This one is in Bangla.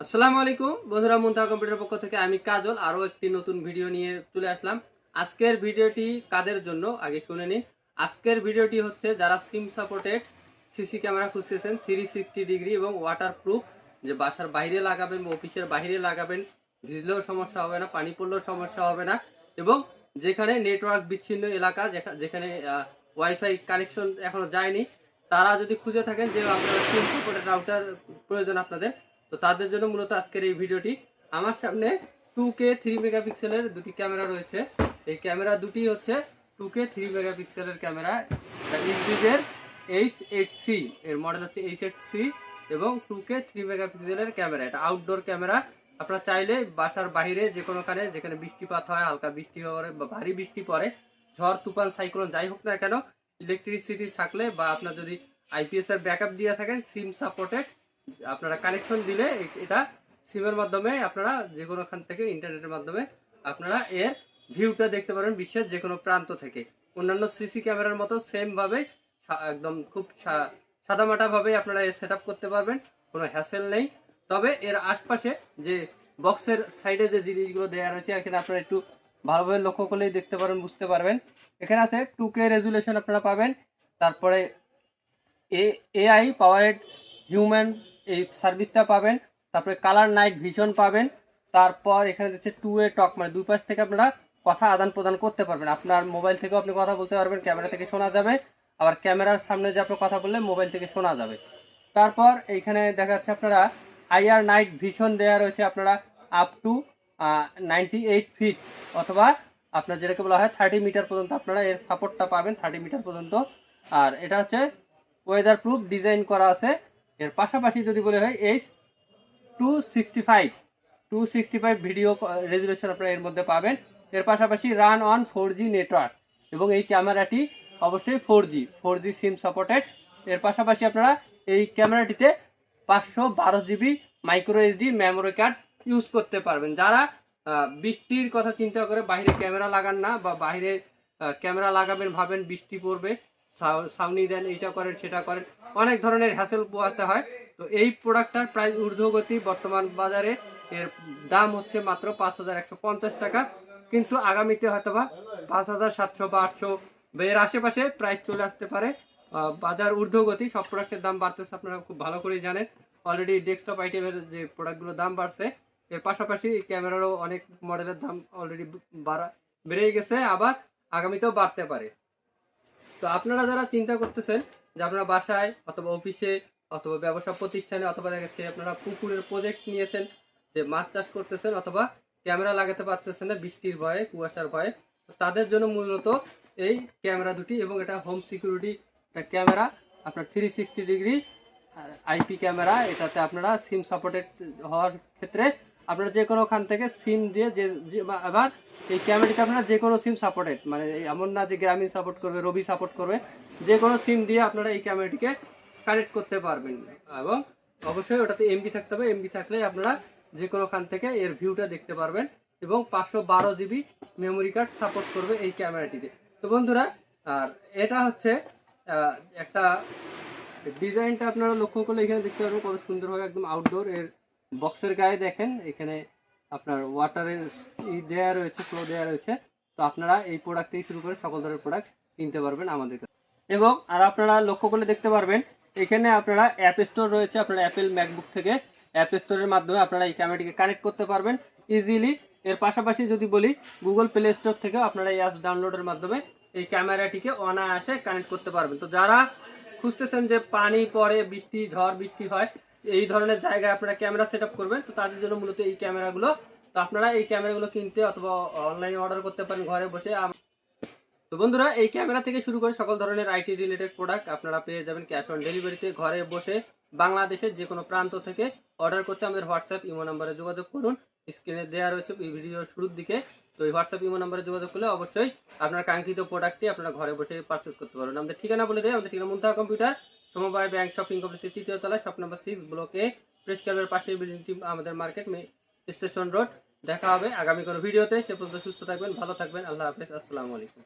আসসালামু আলাইকুম। বন্ধুরা মুন্তা কম্পিউটার পক্ষ থেকে আমি কাজল। আরও একটি নতুন ভিডিও নিয়ে চলে আসলাম। আজকের ভিডিওটি কাদের জন্য? আগে শুনে নিন। আজকের ভিডিওটি হচ্ছে যারা সিম সাপোর্টেড সিসি ক্যামেরা খুঁজতেছেন থ্রি সিক্সটি ডিগ্রি এবং ওয়াটার প্রুফ যে বাসার বাইরে লাগাবেন অফিসের বাইরে লাগাবেন, ভিজলেও সমস্যা হবে না, পানি পড়লেও সমস্যা হবে না এবং যেখানে নেটওয়ার্ক বিচ্ছিন্ন এলাকা, যেখা- যেখানে ওয়াইফাই কানেকশন এখনও যায়নি, তারা যদি খুঁজে থাকেন যে আপনারা সিম সাপোর্টেড রাউটার প্রয়োজন আপনাদের তো তাদের জন্য মূলত আজকের এই ভিডিওটি। আমার সামনে টু কে থ্রি মেগাপিক্সেলের দুটি ক্যামেরা রয়েছে। এই ক্যামেরা দুটি হচ্ছে টু কে থ্রি মেগাপিক্সেলের ক্যামেরা। ইনফিজের এইচ এইট সি এর মডেল হচ্ছে এইচ এইট সি এবং টু কে থ্রি মেগাপিক্সেলের ক্যামেরা। এটা আউটডোর ক্যামেরা। আপনারা চাইলে বাসার বাইরে যে কোনোখানে যেখানে বৃষ্টিপাত হয়, হালকা বৃষ্টি পড়ে বা ভারী বৃষ্টি পড়ে, ঝড়, তুফান সাইক্লোন যাই হোক না কেন ইলেকট্রিসিটি থাকলে বা আপনার যদি আইপিএস এর ব্যাকআপ দিয়ে থাকেন সিম সাপোর্টেড আপনারা কানেকশন দিলে এটা সিমের মাধ্যমে আপনারা যে কোনোখান থেকে ইন্টারনেটের মাধ্যমে আপনারা এর ভিউটা দেখতে পারেন বিশ্বের যে কোনো প্রান্ত থেকে। অন্যান্য সিসি ক্যামেরার মতো সেম ভাবে একদম খুব সা- সাদামাটা ভাবে আপনারা এর সেট করতে পারবেন, কোনো হ্যাসেল নেই। তবে এর আশপাশে যে বক্সের সাইডে যে জিনিসগুলো দেওয়া রয়েছে, এখানে আপনারা একটু ভালোভাবে লক্ষ্য করলেই দেখতে পারেন, বুঝতে পারবেন। এখানে আছে টু কে রেজুলেশন আপনারা পাবেন, তারপরে এ এআই পাওয়ারেড হিউম্যান এই সার্ভিসটা পাবেন, তারপরে কালার নাইট ভিশন পাবেন, তারপর এখানে দিচ্ছে টু এ টক মানে দুই পাশ থেকে আপনারা কথা আদান প্রদান করতে পারবেন। আপনার মোবাইল থেকেও আপনি কথা বলতে পারবেন ক্যামেরা থেকে শোনা যাবে, আবার ক্যামেরার সামনে যে আপনি কথা বললে মোবাইল থেকে শোনা যাবে। তারপর এইখানে দেখা যাচ্ছে আপনারা আইআর নাইট ভিশন দেওয়া রয়েছে আপনারা up to ninety eight feet অথবা আপনার যেটাকে বলা হয় থার্টি মিটার পর্যন্ত আপনারা এর সাপোর্টটা পাবেন থার্টি মিটার পর্যন্ত। আর এটা হচ্ছে ওয়েদার প্রুফ ডিজাইন করা আছে। এর পাশাপাশি যদি বলে হয় H two sixty five two sixty five video resolution আপনারা এর মধ্যে পাবেন। এর পাশাপাশি run on four G network এবং এই ক্যামেরাটি অবশ্যই four G four G SIM supported এর পাশাপাশি আপনারা এই ক্যামেরাটিতে পাঁচশো বারো GB micro HD memory card use করতে পারবেন। যারা বৃষ্টির কথা চিন্তা করে বাইরে ক্যামেরা লাগান না বা বাইরে ক্যামেরা লাগাবেন, ভাবেন বৃষ্টি পড়বে সাউনি দেন, এইটা করেন, সেটা করেন, অনেক ধরনের হ্যাসেল পোয়াতে হয়। তো এই প্রোডাক্টটার প্রাইস ঊর্ধ্বগতি বর্তমান বাজারে, এর দাম হচ্ছে মাত্র পাঁচ হাজার একশো পঞ্চাশ টাকা। কিন্তু আগামীতে হয়তোবা পাঁচ হাজার সাতশো বা আটশো এর আশেপাশে প্রাইস চলে আসতে পারে। বাজার ঊর্ধ্বগতি, সব প্রোডাক্টের দাম বাড়তেছে, আপনারা খুব ভালো করেই জানেন। অলরেডি ডেস্কটপ আইটেমের যে প্রোডাক্টগুলোর দাম বাড়ছে, এর পাশাপাশি ক্যামেরারও অনেক মডেলের দাম অলরেডি বাড়া বেড়ে গেছে, আবার আগামীতেও বাড়তে পারে। তো আপনারা যারা চিন্তা করতেছেন যে আপনারা বাসায় অথবা অফিসে অথবা ব্যবসা প্রতিষ্ঠানে অথবা দেখা যাচ্ছে আপনারা পুকুরের প্রজেক্ট নিয়েছেন, যে মাছ চাষ করতেছেন অথবা ক্যামেরা লাগাতে পারতেছেন না বৃষ্টির ভয়ে, কুয়াশার ভয়ে তাদের জন্য মূলত এই ক্যামেরা দুটি এবং এটা হোম সিকিউরিটি একটা ক্যামেরা আপনার three sixty degree IP camera এটাতে আপনারা সিম সাপোর্টেড হওয়ার ক্ষেত্রে আপনারা যে কোনো খান থেকে সিম দিয়ে যে আবার এই ক্যামেরাটিতে আপনারা যে কোনো সিম সাপোর্টেড মানে এমন না যে গ্রামীণ সাপোর্ট করবে, রবি সাপোর্ট করবে, যে কোনো সিম দিয়ে আপনারা এই ক্যামেরাটিকে কানেক্ট করতে পারবেন। এবং অবশ্যই ওটাতে এমবি থাকতে হবে। এমবি থাকলে আপনারা যে কোনো খান থেকে এর ভিউটা দেখতে পারবেন এবং পাঁচশো বারো জিবি মেমোরি কার্ড সাপোর্ট করবে এই ক্যামেরাটিতে তো বন্ধুরা, আর এটা হচ্ছে একটা ডিজাইনটা আপনারা লক্ষ্য করলে এখানে দেখতে পারবেন কত সুন্দরভাবে একদম আউটডোর এর বক্সের গায়ে দেখেন, এখানে আপনার ওয়াটারের ই দেওয়া রয়েছে ফ্লো দেওয়া রয়েছে। তো আপনারা এই প্রোডাক্ট থেকে শুরু করে সকল ধরনের প্রোডাক্ট কিনতে পারবেন আমাদের কাছে। এবং, আর আপনারা লক্ষ্য করলে দেখতে পারবেন, এখানে আপনারা অ্যাপ স্টোর রয়েছে, আপনার অ্যাপেল ম্যাকবুক থেকে অ্যাপ স্টোরের মাধ্যমে আপনারা এই ক্যামেরাটিকে কানেক্ট করতে পারবেন ইজিলি এর পাশাপাশি যদি বলি গুগল প্লে স্টোর থেকেও আপনারা এই অ্যাপস ডাউনলোডের মাধ্যমে এই ক্যামেরাটিকে অনায়াসে কানেক্ট করতে পারবেন। তো যারা খুঁজতেছেন যে পানি পড়ে, বৃষ্টি, ঝড়, বৃষ্টি হয় এই ধরনের জায়গায় আপনারা ক্যামেরা সেট করবেন, তো তাদের জন্য মূলত এই ক্যামেরাগুলো। তো আপনারা এই ক্যামেরাগুলো কিনতে অথবা অনলাইনে অর্ডার করতে পারেন ঘরে বসে। তো বন্ধুরা, এই ক্যামেরা থেকে শুরু করে সকল ধরনের আইটি রিলেটেড প্রোডাক্ট আপনারা পেয়ে যাবেন ক্যাশ অন ডেলিভারিতে ঘরে বসে বাংলাদেশের যে কোনো প্রান্ত থেকে অর্ডার করতে আমাদের হোয়াটসঅ্যাপ ইমো নাম্বারে যোগাযোগ করুন। স্ক্রিনে দেওয়া রয়েছে এই ভিডিওর শুরুর দিকে। তো এই হোয়াটসঅ্যাপ ইমো নাম্বারে যোগাযোগ করলে অবশ্যই আপনার কাঙ্ক্ষিত প্রোডাক্টটি আপনারা ঘরে বসে পারচেস করতে পারবেন। আমাদের ঠিকানা বলে দেয় আমাদের ঠিকানা মুন্তাহা কম্পিউটার সমবায় ব্যাংক শপিং কমপ্লেক্সের তৃতীয় তলায় শপ নাম্বার সিক্স ব্লকে প্রেস ক্লাবের পাশে বিল্ডিংটি আমাদের মার্কেট স্টেশন রোড দেখা হবে আগামী কোনো ভিডিওতে। সে পর্যন্ত সুস্থ থাকবেন, ভালো থাকবেন। আল্লাহ হাফেজ। আসসালামু আলাইকুম।